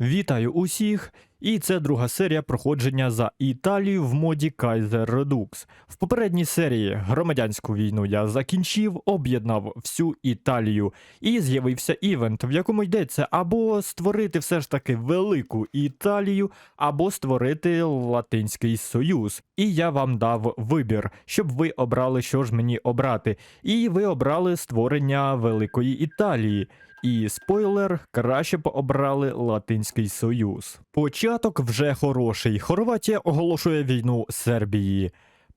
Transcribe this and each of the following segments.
Вітаю усіх! І це друга серія проходження за Італію в моді Kaiser Redux. В попередній серії громадянську війну я закінчив, об'єднав всю Італію, і з'явився івент, в якому йдеться або створити все ж таки велику Італію, або створити Латинський Союз. І я вам дав вибір, щоб ви обрали, що ж мені обрати. І ви обрали створення Великої Італії. І спойлер, краще б обрали Латинський Союз. Початок вже хороший. Хорватія оголошує війну Сербії.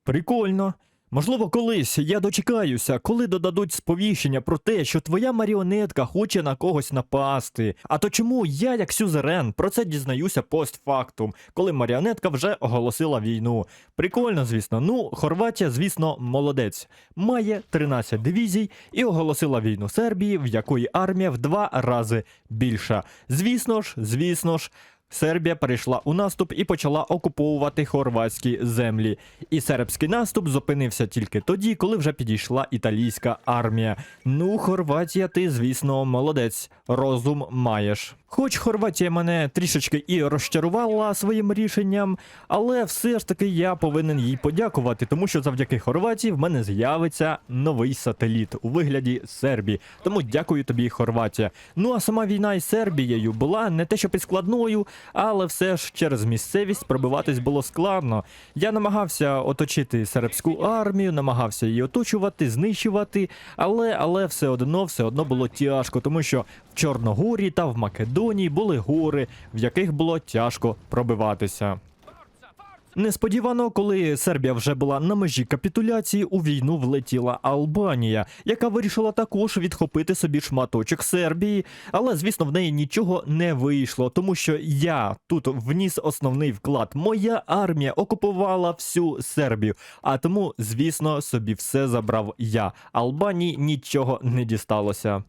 Прикольно. Можливо, колись я дочекаюся, коли додадуть сповіщення про те, що твоя маріонетка хоче на когось напасти. А то чому я, як сюзерен, про це дізнаюся постфактум, коли маріонетка вже оголосила війну? Прикольно, звісно. Ну, Хорватія, звісно, молодець. Має 13 дивізій і оголосила війну Сербії, в якої армія в два рази більша. Звісно ж, звісно ж. Сербія перейшла у наступ і почала окуповувати хорватські землі. І сербський наступ зупинився тільки тоді, коли вже підійшла італійська армія. Ну, Хорватія, ти, звісно, молодець, розум маєш. Хоч Хорватія мене трішечки і розчарувала своїм рішенням, але все ж таки я повинен їй подякувати, тому що завдяки Хорватії в мене з'явиться новий сателіт у вигляді Сербії. Тому дякую тобі, Хорватія. Ну а сама війна із Сербією була не те, що під складною, але все ж через місцевість пробиватись було складно. Я намагався оточити сербську армію, намагався її оточувати, знищувати, але, але все одно, все одно було тяжко, тому що в Чорногорії та в Македонії були гори, в яких було тяжко пробиватися. Несподівано, коли Сербія вже була на межі капітуляції, у війну влетіла Албанія, яка вирішила також відхопити собі шматочок Сербії, але звісно в неї нічого не вийшло, тому що я тут вніс основний вклад. Моя армія окупувала всю Сербію, а тому, звісно, собі все забрав я. Албанії нічого не дісталося.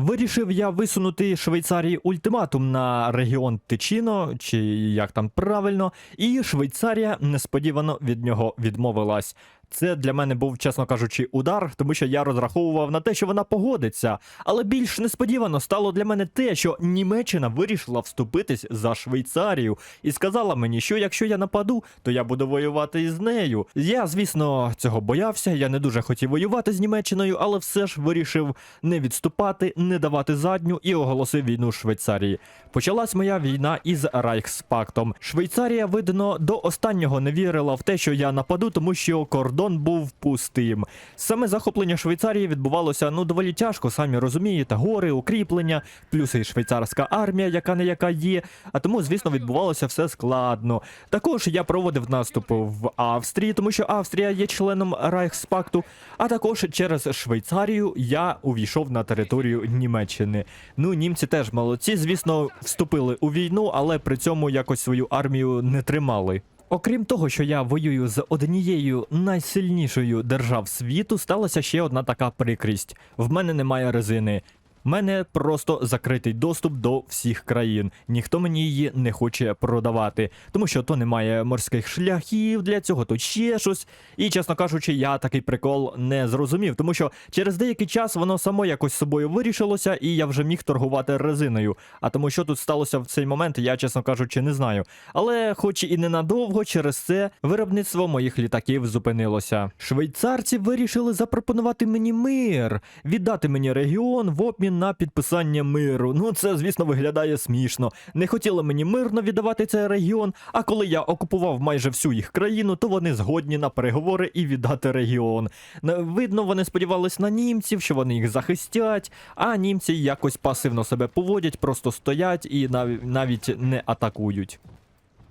Вирішив я висунути Швейцарії ультиматум на регіон Тичіно, чи як там правильно, і Швейцарія несподівано від нього відмовилась. Це для мене був, чесно кажучи, удар, тому що я розраховував на те, що вона погодиться. Але більш несподівано стало для мене те, що Німеччина вирішила вступитись за Швейцарію і сказала мені, що якщо я нападу, то я буду воювати із нею. Я, звісно, цього боявся. Я не дуже хотів воювати з Німеччиною, але все ж вирішив не відступати, не давати задню і оголосив війну Швейцарії. Почалась моя війна із Райхспактом. Швейцарія, видно, до останнього не вірила в те, що я нападу, тому що кордон був пустим. Саме захоплення Швейцарії відбувалося ну доволі тяжко, самі розумієте, гори, укріплення, плюс і швейцарська армія, яка не яка є. А тому, звісно, відбувалося все складно. Також я проводив наступ в Австрії, тому що Австрія є членом Райхспакту. А також через Швейцарію я увійшов на територію Німеччини. Ну, німці теж молодці, звісно, вступили у війну, але при цьому якось свою армію не тримали. Окрім того, що я воюю з однією найсильнішою держав світу, сталася ще одна така прикрість: в мене немає резини. Мене просто закритий доступ до всіх країн. Ніхто мені її не хоче продавати, тому що то немає морських шляхів для цього, то ще щось. І, чесно кажучи, я такий прикол не зрозумів, тому що через деякий час воно само якось собою вирішилося, і я вже міг торгувати резиною. А тому, що тут сталося в цей момент, я, чесно кажучи, не знаю. Але, хоч і ненадовго, через це виробництво моїх літаків зупинилося. Швейцарці вирішили запропонувати мені мир, віддати мені регіон в обмін на підписання миру. Ну це, звісно, виглядає смішно. Не хотіли мені мирно віддавати цей регіон. А коли я окупував майже всю їх країну, то вони згодні на переговори і віддати регіон. Видно, вони сподівались на німців, що вони їх захистять, а німці якось пасивно себе поводять, просто стоять і нав- навіть не атакують.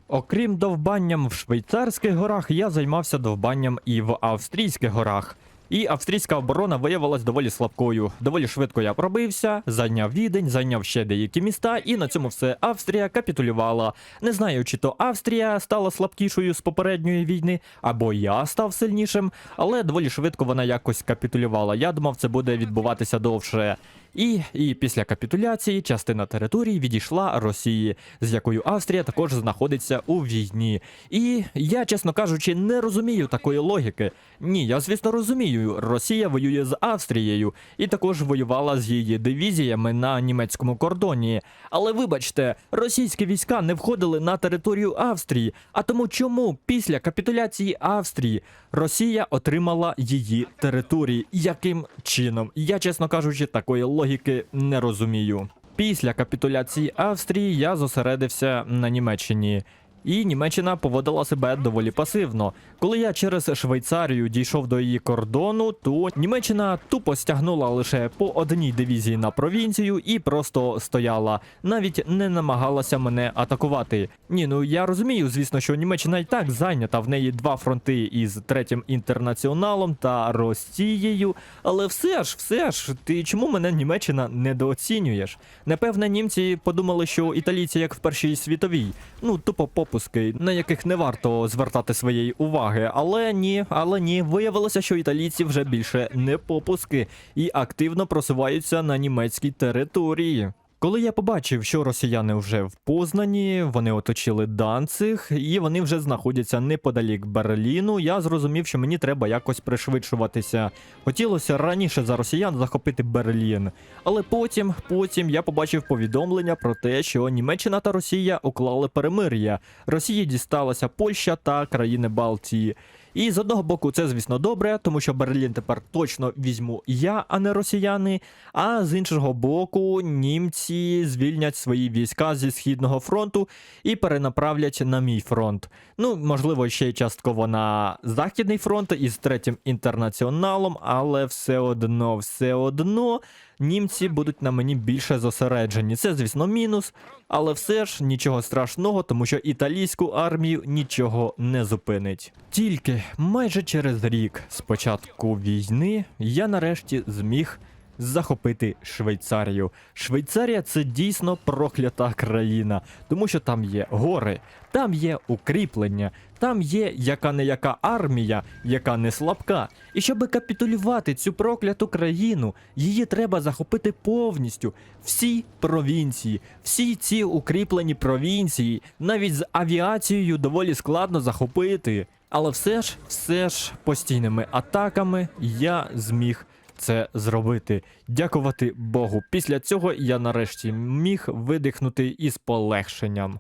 Окрім довбанням в швейцарських горах, я займався довбанням і в австрійських горах. І австрійська оборона виявилась доволі слабкою. Доволі швидко я пробився, зайняв відень, зайняв ще деякі міста, і на цьому все Австрія капітулювала. Не знаю, чи то Австрія стала слабкішою з попередньої війни, або я став сильнішим, але доволі швидко вона якось капітулювала. Я думав, це буде відбуватися довше. І, і після капітуляції частина території відійшла Росії, з якою Австрія також знаходиться у війні. І я, чесно кажучи, не розумію такої логіки. Ні, я звісно розумію, Італією, Росія воює з Австрією і також воювала з її дивізіями на німецькому кордоні. Але вибачте, російські війська не входили на територію Австрії. А тому чому після капітуляції Австрії Росія отримала її території? Яким чином? Я, чесно кажучи, такої логіки не розумію. Після капітуляції Австрії я зосередився на Німеччині. І Німеччина поводила себе доволі пасивно. Коли я через Швейцарію дійшов до її кордону, то Німеччина тупо стягнула лише по одній дивізії на провінцію і просто стояла, навіть не намагалася мене атакувати. Ні, ну я розумію, звісно, що Німеччина і так зайнята. В неї два фронти із третім інтернаціоналом та Росією. Але все ж, все ж, ти чому мене Німеччина недооцінюєш? Напевне, німці подумали, що італійці як в першій світовій, ну тупо попуски, на яких не варто звертати своєї уваги. Але ні, але ні, виявилося, що італійці вже більше не попуски і активно просуваються на німецькій території. Коли я побачив, що росіяни вже в Познані, вони оточили Данциг, і вони вже знаходяться неподалік Берліну, я зрозумів, що мені треба якось пришвидшуватися. Хотілося раніше за росіян захопити Берлін. Але потім, потім я побачив повідомлення про те, що Німеччина та Росія уклали перемир'я. Росії дісталася Польща та країни Балтії. І з одного боку, це, звісно, добре, тому що Берлін тепер точно візьму я, а не росіяни. А з іншого боку, німці звільнять свої війська зі східного фронту і перенаправлять на мій фронт. Ну, можливо, ще й частково на західний фронт із третім інтернаціоналом, але все одно, все одно. Німці будуть на мені більше зосереджені. Це, звісно, мінус, але все ж нічого страшного, тому що італійську армію нічого не зупинить. Тільки майже через рік з початку війни я нарешті зміг захопити Швейцарію. Швейцарія це дійсно проклята країна, тому що там є гори, там є укріплення, там є яка не яка армія, яка не слабка. І щоб капітулювати цю прокляту країну, її треба захопити повністю. Всі провінції, всі ці укріплені провінції, навіть з авіацією доволі складно захопити. Але все ж, все ж постійними атаками я зміг це зробити. Дякувати Богу. Після цього я нарешті міг видихнути із полегшенням.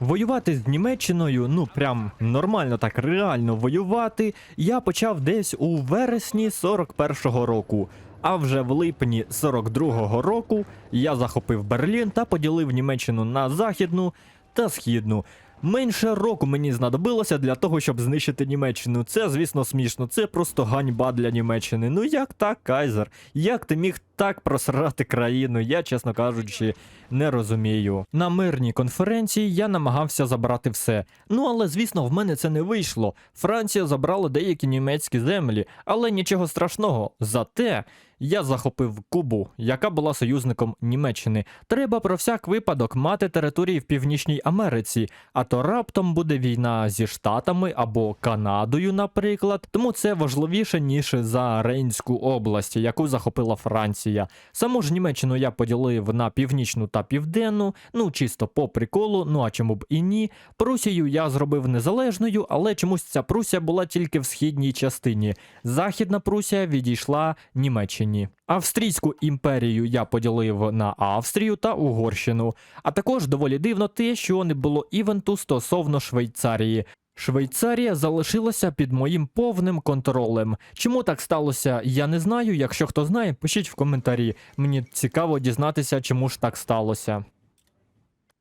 Воювати з Німеччиною, ну прям нормально так реально воювати, я почав десь у вересні 41-го року. А вже в липні 42-го року я захопив Берлін та поділив Німеччину на західну та східну. Менше року мені знадобилося для того, щоб знищити Німеччину. Це, звісно, смішно. Це просто ганьба для Німеччини. Ну як так, Кайзер? Як ти міг так просрати країну? Я, чесно кажучи, не розумію. На мирній конференції я намагався забрати все. Ну але звісно, в мене це не вийшло. Франція забрала деякі німецькі землі, але нічого страшного. Зате я захопив Кубу, яка була союзником Німеччини. Треба про всяк випадок мати території в Північній Америці, а то раптом буде війна зі Штатами або Канадою, наприклад. Тому це важливіше ніж за Рейнську область, яку захопила Франція. Саму ж Німеччину я поділив на північну та південну, ну чисто по приколу, ну а чому б і ні. Прусію я зробив незалежною, але чомусь ця Прусія була тільки в східній частині. Західна Прусія відійшла Німеччині. Австрійську імперію я поділив на Австрію та Угорщину. А також доволі дивно те, що не було івенту стосовно Швейцарії. Швейцарія залишилася під моїм повним контролем. Чому так сталося, я не знаю. Якщо хто знає, пишіть в коментарі. Мені цікаво дізнатися, чому ж так сталося.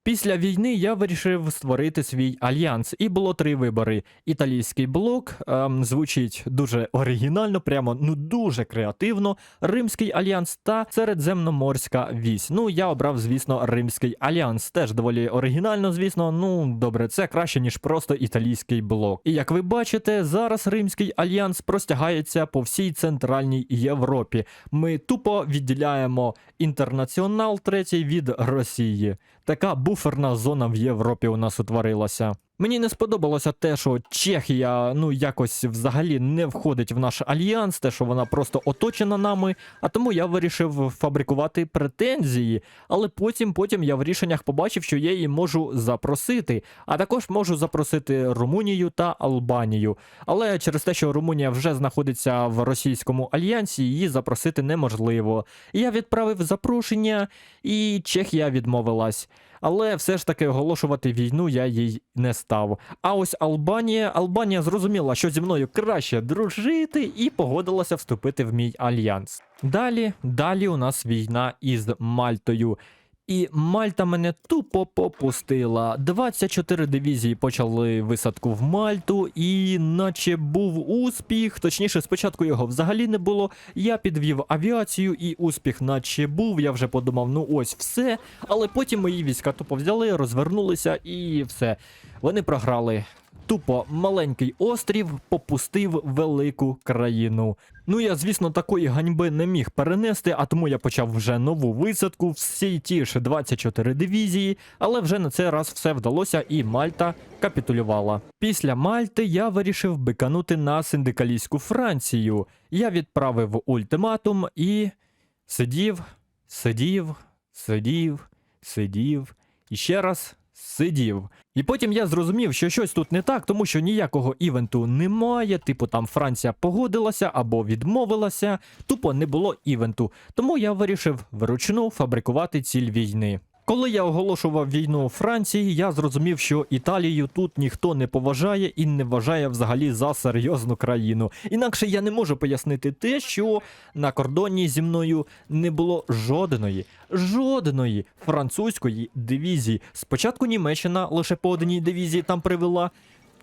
Після війни я вирішив створити свій альянс, і було три вибори: італійський блок ем, звучить дуже оригінально, прямо ну дуже креативно. Римський альянс та середземноморська вісь. Ну я обрав, звісно, Римський альянс. Теж доволі оригінально, звісно. Ну добре, це краще ніж просто італійський блок. І як ви бачите, зараз Римський альянс простягається по всій центральній Європі. Ми тупо відділяємо інтернаціонал третій від Росії. Така буферна зона в Європі у нас утворилася. Мені не сподобалося те, що Чехія ну якось взагалі не входить в наш альянс, те, що вона просто оточена нами. А тому я вирішив фабрикувати претензії. Але потім, потім я в рішеннях побачив, що я її можу запросити, а також можу запросити Румунію та Албанію. Але через те, що Румунія вже знаходиться в російському альянсі, її запросити неможливо. Я відправив запрошення, і Чехія відмовилась. Але все ж таки оголошувати війну я їй не став. А ось Албанія, Албанія зрозуміла, що зі мною краще дружити, і погодилася вступити в мій альянс. Далі, далі у нас війна із Мальтою. І Мальта мене тупо попустила. 24 дивізії почали висадку в Мальту, і наче був успіх. Точніше, спочатку його взагалі не було. Я підвів авіацію, і успіх, наче був. Я вже подумав, ну ось все. Але потім мої війська тупо взяли, розвернулися і все. Вони програли. Тупо маленький острів попустив велику країну. Ну я, звісно, такої ганьби не міг перенести, а тому я почав вже нову висадку, всі ті ж 24 дивізії, але вже на цей раз все вдалося, і Мальта капітулювала. Після Мальти я вирішив биканути на синдикалістську Францію. Я відправив ультиматум і сидів, сидів, сидів, сидів і ще раз сидів. І потім я зрозумів, що щось тут не так, тому що ніякого івенту немає. Типу там Франція погодилася або відмовилася, тупо не було івенту. Тому я вирішив вручну фабрикувати ціль війни. Коли я оголошував війну Франції, я зрозумів, що Італію тут ніхто не поважає і не вважає взагалі за серйозну країну. Інакше я не можу пояснити те, що на кордоні зі мною не було жодної, жодної французької дивізії. Спочатку Німеччина лише по одній дивізії там привела.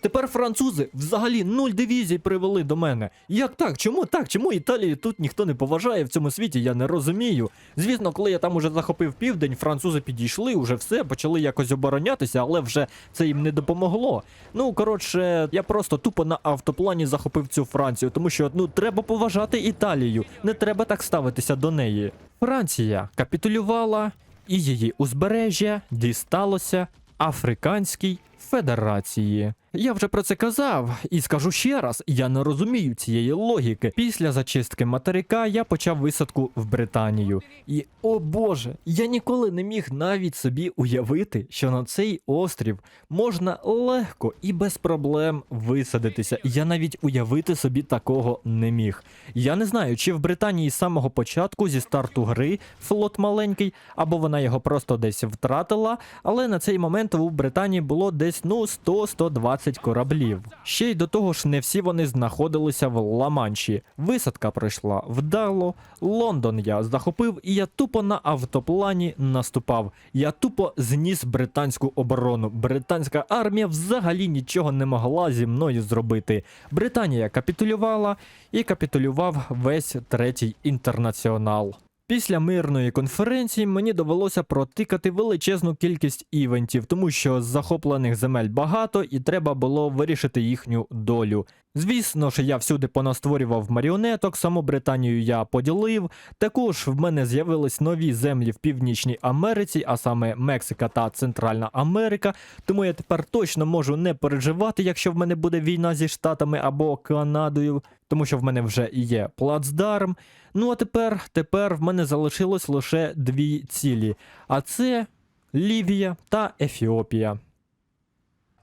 Тепер французи взагалі нуль дивізій привели до мене. Як так? Чому так? Чому Італію тут ніхто не поважає в цьому світі? Я не розумію. Звісно, коли я там уже захопив південь, французи підійшли, уже все, почали якось оборонятися, але вже це їм не допомогло. Ну коротше, я просто тупо на автоплані захопив цю Францію, тому що ну треба поважати Італію, не треба так ставитися до неї. Франція капітулювала, і її узбережжя дісталося Африканській Федерації. Я вже про це казав і скажу ще раз: я не розумію цієї логіки. Після зачистки материка я почав висадку в Британію. І о Боже, я ніколи не міг навіть собі уявити, що на цей острів можна легко і без проблем висадитися. Я навіть уявити собі такого не міг. Я не знаю, чи в Британії з самого початку зі старту гри флот маленький, або вона його просто десь втратила. Але на цей момент у Британії було десь ну 100-120 кораблів. Ще й до того ж, не всі вони знаходилися в Ла-Манші. Висадка пройшла вдало. Лондон я захопив, і я тупо на автоплані наступав. Я тупо зніс британську оборону. Британська армія взагалі нічого не могла зі мною зробити. Британія капітулювала і капітулював весь третій інтернаціонал. Після мирної конференції мені довелося протикати величезну кількість івентів, тому що захоплених земель багато і треба було вирішити їхню долю. Звісно ж, я всюди понастворював маріонеток, саму Британію я поділив. Також в мене з'явились нові землі в Північній Америці, а саме Мексика та Центральна Америка. Тому я тепер точно можу не переживати, якщо в мене буде війна зі Штатами або Канадою, тому що в мене вже є плацдарм. Ну а тепер, тепер в мене залишилось лише дві цілі: а це Лівія та Ефіопія.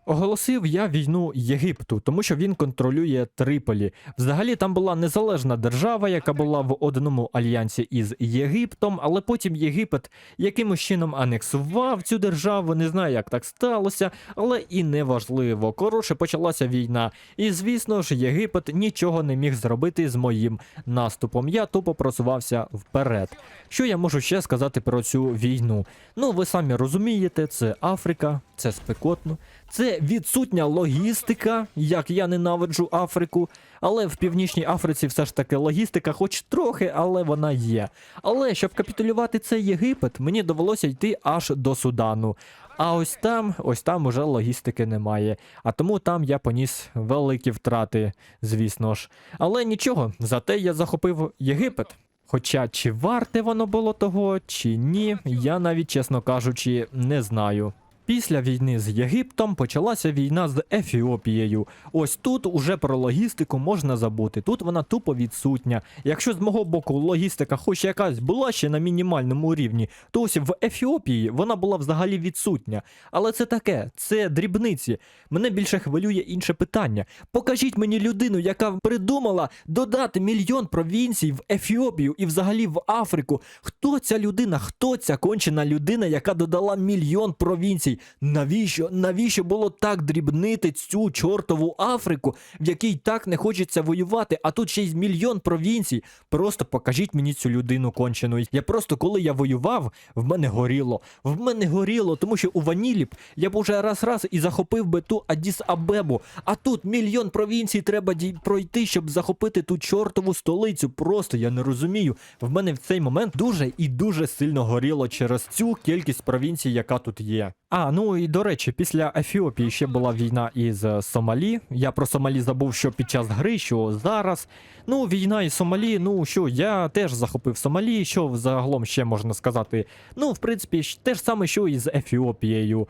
Оголосив я війну Єгипту, тому що він контролює Триполі. Взагалі там була незалежна держава, яка була в одному альянсі із Єгиптом, але потім Єгипет якимось чином анексував цю державу. Не знаю, як так сталося, але і не важливо. Коротше, почалася війна. І звісно ж, Єгипет нічого не міг зробити з моїм наступом. Я тупо просувався вперед. Що я можу ще сказати про цю війну? Ну, ви самі розумієте, це Африка, це спекотно. Це відсутня логістика, як я ненавиджу Африку. Але в Північній Африці все ж таки логістика, хоч трохи, але вона є. Але щоб капітулювати цей Єгипет, мені довелося йти аж до Судану. А ось там, ось там уже логістики немає. А тому там я поніс великі втрати, звісно ж. Але нічого, зате я захопив Єгипет. Хоча чи варте воно було того, чи ні, я навіть, чесно кажучи, не знаю. Після війни з Єгиптом почалася війна з Ефіопією. Ось тут уже про логістику можна забути. Тут вона тупо відсутня. Якщо з мого боку логістика хоч якась була ще на мінімальному рівні, то ось в Ефіопії вона була взагалі відсутня. Але це таке, це дрібниці. Мене більше хвилює інше питання. Покажіть мені людину, яка придумала додати мільйон провінцій в Ефіопію і взагалі в Африку. Хто ця людина? Хто ця кончена людина, яка додала мільйон провінцій? Навіщо? Навіщо було так дрібнити цю чортову Африку, в якій так не хочеться воювати, а тут ще й мільйон провінцій? Просто покажіть мені цю людину кончену. Я просто коли я воював, в мене горіло. В мене горіло, тому що у Ваніліп я б уже раз-раз і захопив би ту Адіс Абебу. А тут мільйон провінцій треба дій- пройти, щоб захопити ту чортову столицю. Просто я не розумію. В мене в цей момент дуже і дуже сильно горіло через цю кількість провінцій, яка тут є. А ну і до речі, після Ефіопії ще була війна із е, Сомалі. Я про Сомалі забув, що під час гри, що зараз. Ну, війна із Сомалі, ну що, я теж захопив Сомалі, що загалом ще можна сказати. Ну, в принципі, те ж саме, що і з Ефіопією.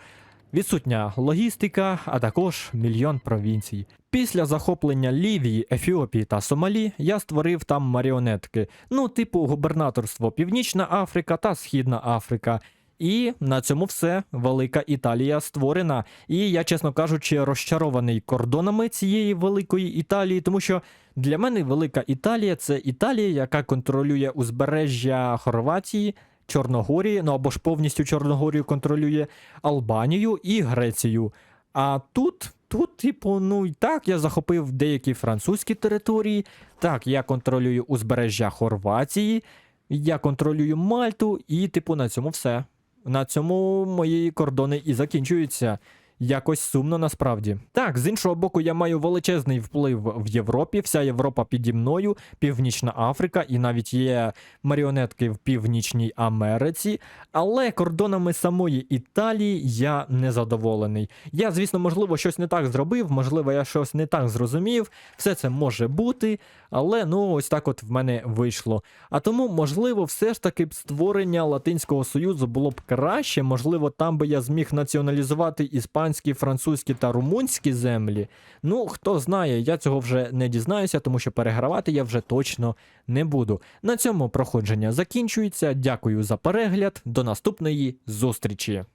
Відсутня логістика, а також мільйон провінцій. Після захоплення Лівії, Ефіопії та Сомалі я створив там маріонетки, ну, типу губернаторство Північна Африка та Східна Африка. І на цьому все. Велика Італія створена. І я, чесно кажучи, розчарований кордонами цієї великої Італії, тому що для мене Велика Італія це Італія, яка контролює узбережжя Хорватії, Чорногорії, ну або ж повністю Чорногорію контролює Албанію і Грецію. А тут, тут, типу, ну і так, я захопив деякі французькі території. Так, я контролюю узбережжя Хорватії, я контролюю Мальту, і, типу, на цьому все. На цьому мої кордони і закінчуються. Якось сумно насправді. Так, з іншого боку, я маю величезний вплив в Європі. Вся Європа піді мною, Північна Африка, і навіть є маріонетки в Північній Америці. Але кордонами самої Італії я не задоволений. Я, звісно, можливо, щось не так зробив, можливо, я щось не так зрозумів. Все це може бути, але ну ось так от в мене вийшло. А тому, можливо, все ж таки б створення Латинського Союзу було б краще. Можливо, там би я зміг націоналізувати іспанські, французькі та румунські землі. Ну, хто знає, я цього вже не дізнаюся, тому що перегравати я вже точно не буду. На цьому проходження закінчується. Дякую за перегляд. До наступної зустрічі.